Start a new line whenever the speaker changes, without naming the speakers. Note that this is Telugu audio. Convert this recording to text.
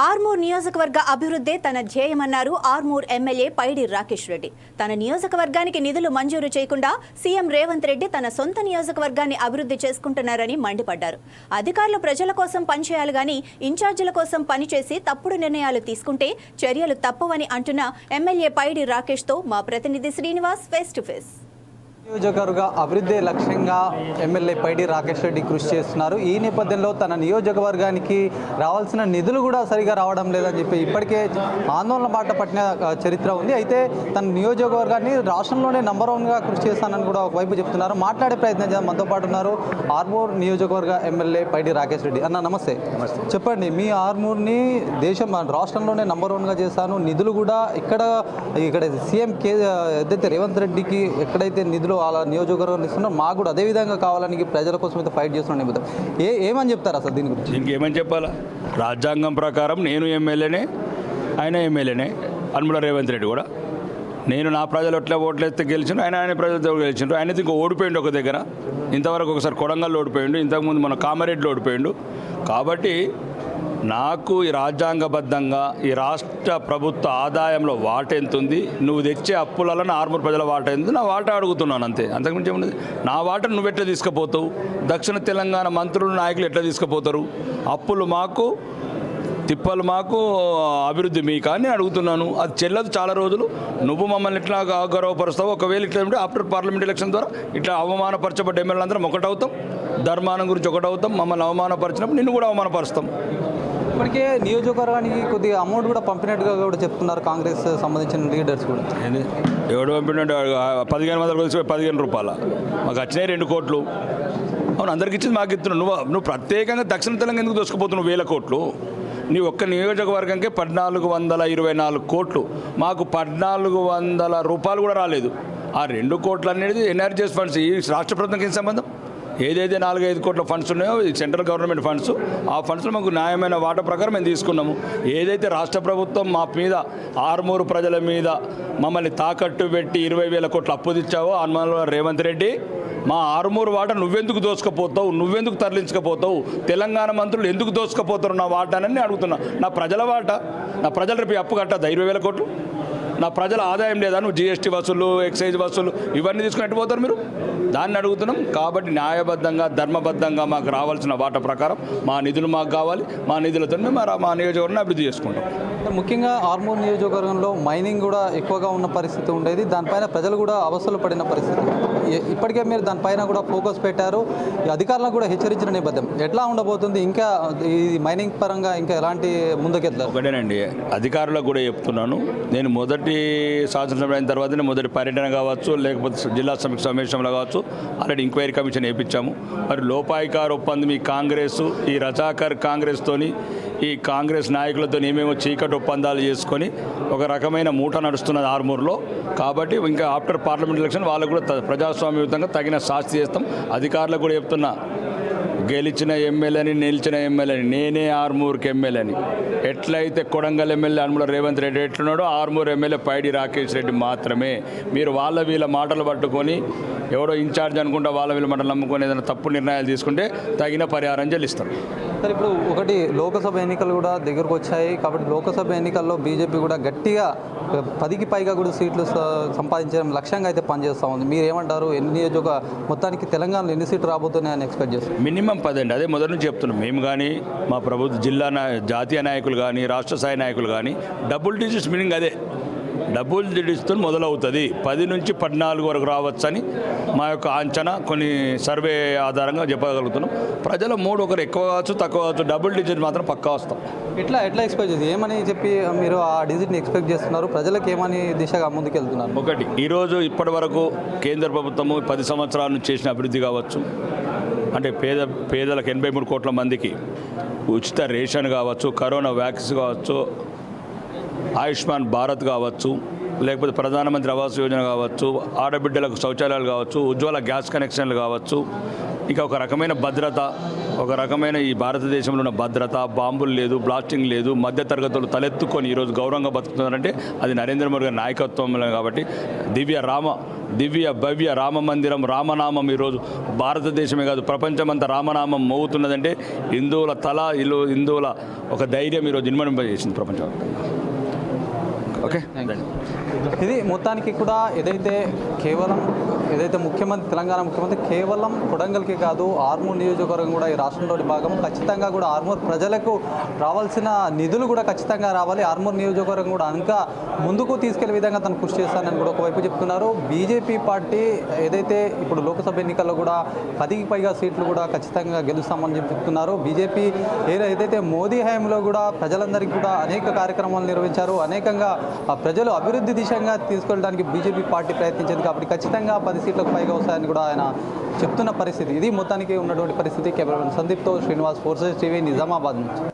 ఆర్మూర్ నియోజకవర్గ అభివృద్ధే తన ధ్యేయమన్నారు ఆర్మూర్ ఎమ్మెల్యే పైడి రాకేష్ రెడ్డి. తన నియోజకవర్గానికి నిధులు మంజూరు చేయకుండా సీఎం రేవంత్ రెడ్డి తన సొంత నియోజకవర్గాన్ని అభివృద్ధి చేసుకుంటున్నారని మండిపడ్డారు. అధికారులు ప్రజల కోసం పనిచేయాలి గాని ఇన్ఛార్జీల కోసం పనిచేసి తప్పుడు నిర్ణయాలు తీసుకుంటే చర్యలు తప్పవని అంటున్న ఎమ్మెల్యే పైడి రాకేష్తో మా ప్రతినిధి శ్రీనివాస్ ఫేస్ టు ఫేస్
నియోజకవర్గ అభివృద్ధి లక్ష్యంగా ఎమ్మెల్యే పైడి రాకేష్ రెడ్డి కృషి చేస్తున్నారు. ఈ నేపథ్యంలో తన నియోజకవర్గానికి రావాల్సిన నిధులు కూడా సరిగా రావడం లేదని చెప్పి ఇప్పటికే ఆందోళన బాట పట్టిన చరిత్ర ఉంది. అయితే తన నియోజకవర్గాన్ని రాష్ట్రంలోనే నంబర్ వన్గా కృషి చేస్తానని కూడా ఒకవైపు చెప్తున్నారు. మాట్లాడే ప్రయత్నం చేద్దాం. మనతో పాటు ఉన్నారు ఆర్మూర్ నియోజకవర్గ ఎమ్మెల్యే పైడి రాకేష్ రెడ్డి. అన్న నమస్తే. చెప్పండి మీ ఆర్మూర్ని దేశం రాష్ట్రంలోనే నంబర్ వన్గా చేస్తాను. నిధులు కూడా ఇక్కడ ఇక్కడ సీఎం కే ఏదైతే రేవంత్ రెడ్డికి ఎక్కడైతే నిధులు వాళ్ళ నియోజకవర్గం ఇస్తున్నారు మాకు కూడా అదే విధంగా కావాలని ప్రజల కోసం అయితే ఫైట్ చేస్తున్నాం నేపథ్యం ఏ ఏమని చెప్తారు అసలు దీని గురించి?
ఇంకేమని చెప్పాలా? రాజ్యాంగం ప్రకారం నేను ఎమ్మెల్యేనే ఆయన ఎమ్మెల్యేనే అనుముల రేవంత్ రెడ్డి కూడా. నేను నా ప్రజలు ఎట్లా ఓట్లేస్తే గెలిచిండు ఆయన ఆయన ప్రజలతో గెలిచిండ్రు ఆయన ఇంకో ఓడిపోయిండు ఒక దగ్గర. ఇంతవరకు ఒకసారి కొడంగల్లో ఓడిపోయిండు ఇంతకుముందు మన కామారెడ్డిలో ఓడిపోయిండు. కాబట్టి నాకు ఈ రాజ్యాంగబద్ధంగా ఈ రాష్ట్ర ప్రభుత్వ ఆదాయంలో వాట ఎంత ఉంది నువ్వు తెచ్చే అప్పులలో నా ఆర్మూర్ ప్రజల వాట ఎంత నా వాట అడుగుతున్నాను అంతే. అంతకుమించి ఏమున్నది నా వాట నువ్వు ఎట్లా తీసుకుపోతావు? దక్షిణ తెలంగాణ మంత్రులు నాయకులు ఎట్లా తీసుకుపోతారు? అప్పులు మాకు తిప్పలు మాకు అభివృద్ధి మీ కానీ అడుగుతున్నాను. అది చెల్లదు చాలా రోజులు. నువ్వు మమ్మల్ని ఇట్లా గౌరవపరుస్తావు? ఒకవేళ ఇట్లా ఉంటే ఆఫ్టర్ పార్లమెంట్ ఎలక్షన్ ద్వారా ఇట్లా అవమానపరచబడ్డ ఎమ్మెల్యేలందరం ఒకటవుతాం. ధర్మానం గురించి ఒకటవుతాం. మమ్మల్ని అవమానపరిచినప్పుడు నిన్ను కూడా అవమానపరుస్తాం.
ఇప్పటికే నియోజకవర్గానికి కొద్దిగా అమౌంట్ కూడా పంపినట్టుగా కూడా చెప్తున్నారు కాంగ్రెస్ సంబంధించిన లీడర్స్ కూడా.
ఎవడు పంపినట్టు పదిహేను వందలు కలిసి పదిహేను రూపాయల. మాకు వచ్చినాయి రెండు కోట్లు. అవును అందరికి ఇచ్చింది మాకు ఇస్తున్నావు. నువ్వు నువ్వు ప్రత్యేకంగా దక్షిణ తెలంగాణ ఎందుకు దోసుకుపోతున్నావు వేల కోట్లు? నీ ఒక్క నియోజకవర్గంకే పద్నాలుగు వందల ఇరవై నాలుగు కోట్లు. మాకు పద్నాలుగు వందల రూపాయలు కూడా రాలేదు. ఆ రెండు కోట్లు అనేది ఎన్ఆర్జీఎస్ ఫండ్స్ ఈ రాష్ట్ర ప్రభుత్వంకి ఏం సంబంధం? ఏదైతే నాలుగైదు కోట్ల ఫండ్స్ ఉన్నాయో సెంట్రల్ గవర్నమెంట్ ఫండ్స్ ఆ ఫండ్స్ మాకు న్యాయమైన వాటా ప్రకారం మేము తీసుకున్నాము. ఏదైతే రాష్ట్ర ప్రభుత్వం మా మీద ఆరుమూరు ప్రజల మీద మమ్మల్ని తాకట్టు పెట్టి ఇరవై వేల కోట్ల అప్పు తెచ్చావో అనుమానంలో రేవంత్ రెడ్డి మా ఆరుమూరు వాట నువ్వెందుకు దోసుకపోతావు నువ్వెందుకు తరలించకపోతావు తెలంగాణ మంత్రులు ఎందుకు దోసుకపోతారు నా వాటానని నేను అడుగుతున్నా. నా ప్రజల వాట? నా ప్రజల రేపు అప్పు కట్టద్దా? ఇరవై వేల కోట్లు? నా ప్రజల ఆదాయం లేదా? నువ్వు జీఎస్టీ వసూలు ఎక్సైజ్ వసూలు ఇవన్నీ తీసుకుని పోతారు మీరు? దాన్ని అడుగుతున్నాం. కాబట్టి న్యాయబద్ధంగా ధర్మబద్ధంగా మాకు రావాల్సిన వాట ప్రకారం మా నిధులు మాకు కావాలి. మా నిధులతో మేము మా- మా నియోజకవర్గాన్ని అభివృద్ధి చేసుకుంటాం.
ముఖ్యంగా ఆర్మూర్ నియోజకవర్గంలో మైనింగ్ కూడా ఎక్కువగా ఉన్న పరిస్థితి ఉండేది. దానిపైన ప్రజలు కూడా అవసరం పడిన పరిస్థితి. ఇప్పటికే మీరు దానిపైన కూడా ఫోకస్ పెట్టారు. ఈ అధికారులకు కూడా హెచ్చరించిన నేపథ్యం ఎట్లా ఉండబోతుంది? ఇంకా ఈ మైనింగ్ పరంగా ఇంకా ఎలాంటి ముందుకెళ్తారు?
ఒకటేనండి అధికారులకు కూడా చెప్తున్నాను. నేను మొదటి శాసనసభ అయిన తర్వాతనే మొదటి పర్యటన కావచ్చు లేకపోతే జిల్లా సమీక్ష సమావేశంలో కావచ్చు ఆల్రెడీ ఎంక్వైరీ కమిషన్ వేయించాము. మరి లోపాయికార్ ఒప్పందం ఈ కాంగ్రెస్ ఈ రజాకర్ కాంగ్రెస్తోని ఈ కాంగ్రెస్ నాయకులతో ఏమేమో చీకటి ఒప్పందాలు చేసుకొని ఒక రకమైన మూట నడుస్తున్నది ఆర్మూర్లో. కాబట్టి ఇంకా ఆఫ్టర్ పార్లమెంట్ ఎలక్షన్ వాళ్ళకు కూడా త- ప్రజాస్వామ్యయుతంగా తగిన శాస్తి చేస్తాం. అధికారులకు కూడా చెప్తున్నా గెలిచిన ఎమ్మెల్యేని నిలిచిన ఎమ్మెల్యేని నేనే ఆర్మూర్కి ఎమ్మెల్యేని. ఎట్లయితే కొడంగల్ ఎమ్మెల్యే అనుముల రేవంత్ రెడ్డి ఎట్లున్నాడో ఆర్మూర్ ఎమ్మెల్యే పైడి రాకేష్ రెడ్డి మాత్రమే. మీరు వాళ్ళ వీళ్ళ మాటలు పట్టుకొని ఎవడో ఇన్ఛార్జ్ అనుకుంటా వాళ్ళ వీళ్ళ మాటలు నమ్ముకొని ఏదైనా తప్పు నిర్ణయాలు తీసుకుంటే తగిన పరిహారం చెల్లిస్తాం
సార్ ఇప్పుడు ఒకటి లోకసభ ఎన్నికలు కూడా దగ్గరకు వచ్చాయి. కాబట్టి లోకసభ ఎన్నికల్లో బీజేపీ కూడా గట్టిగా పదికి పైగా కూడా సీట్లు సంపాదించడం లక్ష్యంగా అయితే పనిచేస్తూ ఉంది. మీరు ఏమంటారు ఎన్ని నియోజక మొత్తానికి తెలంగాణలో ఎన్ని సీట్లు రాబోతున్నాయని ఎక్స్పెక్ట్ చేస్తారు
మినిమం పదండి. అదే మొదటి నుంచి చెప్తున్నాం. మేము కానీ మా ప్రభుత్వ జిల్లా నా జాతీయ నాయకులు కానీ రాష్ట్ర స్థాయి నాయకులు కానీ డబుల్ డిజిట్స్ మీనింగ్ అదే. డబుల్ డిజిట్స్తో మొదలవుతుంది. పది నుంచి పద్నాలుగు వరకు రావచ్చని మా యొక్క అంచనా కొన్ని సర్వే ఆధారంగా చెప్పగలుగుతున్నాం. ప్రజల మూడు ఒకరు ఎక్కువ కావచ్చు తక్కువ కావచ్చు డబుల్ డిజిట్ మాత్రం పక్కా వస్తాం.
ఎట్లా ఎట్లా ఎక్స్పెక్ట్ చేసి ఏమని చెప్పి మీరు ఆ డిజిట్ని ఎక్స్పెక్ట్ చేస్తున్నారు? ప్రజలకు ఏమని దిశగా ముందుకెళ్తున్నారు?
ఒకటి ఈరోజు ఇప్పటి వరకు కేంద్ర ప్రభుత్వము పది సంవత్సరాల నుంచి చేసిన అభివృద్ధి కావచ్చు. అంటే పేద పేదలకు ఎనభై మూడు కోట్ల మందికి ఉచిత రేషన్ కావచ్చు కరోనా వ్యాక్సిన్ కావచ్చు ఆయుష్మాన్ భారత్ కావచ్చు లేకపోతే ప్రధానమంత్రి ఆవాస్ యోజన కావచ్చు ఆడబిడ్డలకు శౌచాలయాలు కావచ్చు ఉజ్వల గ్యాస్ కనెక్షన్లు కావచ్చు. ఇంకా ఒక రకమైన భద్రత ఒక రకమైన ఈ భారతదేశంలో ఉన్న భద్రత బాంబులు లేదు బ్లాస్టింగ్ లేదు మధ్యతరగతులు తలెత్తుకొని ఈరోజు గౌరవంగా బతుకుతున్నారంటే అది నరేంద్ర మోడీ గారి నాయకత్వంలో కాబట్టి దివ్య రామ దివ్య భవ్య రామ మందిరం రామనామం ఈరోజు భారతదేశమే కాదు ప్రపంచమంతా రామనామం మోగుతున్నదంటే హిందువుల తల ఇల్లు హిందువుల ఒక ధైర్యం ఈరోజు జన్మనింపజేసింది ప్రపంచం. ఓకే?
ఇది మొత్తానికి కూడా ఏదైతే కేవలం ఏదైతే ముఖ్యమంత్రి తెలంగాణ ముఖ్యమంత్రి కేవలం కొడంగల్కి కాదు ఆర్మూర్ నియోజకవర్గం కూడా ఈ రాష్ట్రంలోని భాగం. ఖచ్చితంగా కూడా ఆర్మూర్ ప్రజలకు రావాల్సిన నిధులు కూడా ఖచ్చితంగా రావాలి. ఆర్మూర్ నియోజకవర్గం కూడా ఇంకా ముందుకు తీసుకెళ్ళే విధంగా తను కృషి చేస్తానని కూడా ఒకవైపు చెప్తున్నారు. బీజేపీ పార్టీ ఏదైతే ఇప్పుడు లోక్సభ ఎన్నికల్లో కూడా పదికి పైగా సీట్లు కూడా ఖచ్చితంగా గెలుస్తామని చెప్తున్నారు. బీజేపీ ఏదైతే మోదీ హయాంలో కూడా ప్రజలందరికీ కూడా అనేక కార్యక్రమాలు నిర్వహించారు. అనేకంగా ఆ ప్రజలు అభివృద్ధి దిశగా తీసుకెళ్ళడానికి బీజేపీ పార్టీ ప్రయత్నించింది. కాబట్టి ఖచ్చితంగా పది సీట్లకు పైగా వస్తాయని కూడా ఆయన చెప్తున్న పరిస్థితి. ఇది మొత్తానికి ఉన్నటువంటి పరిస్థితి. కెమెరామెన్ సందీప్తో శ్రీనివాస్ ఫోర్సెస్ టీవీ నిజామాబాద్ నుంచి.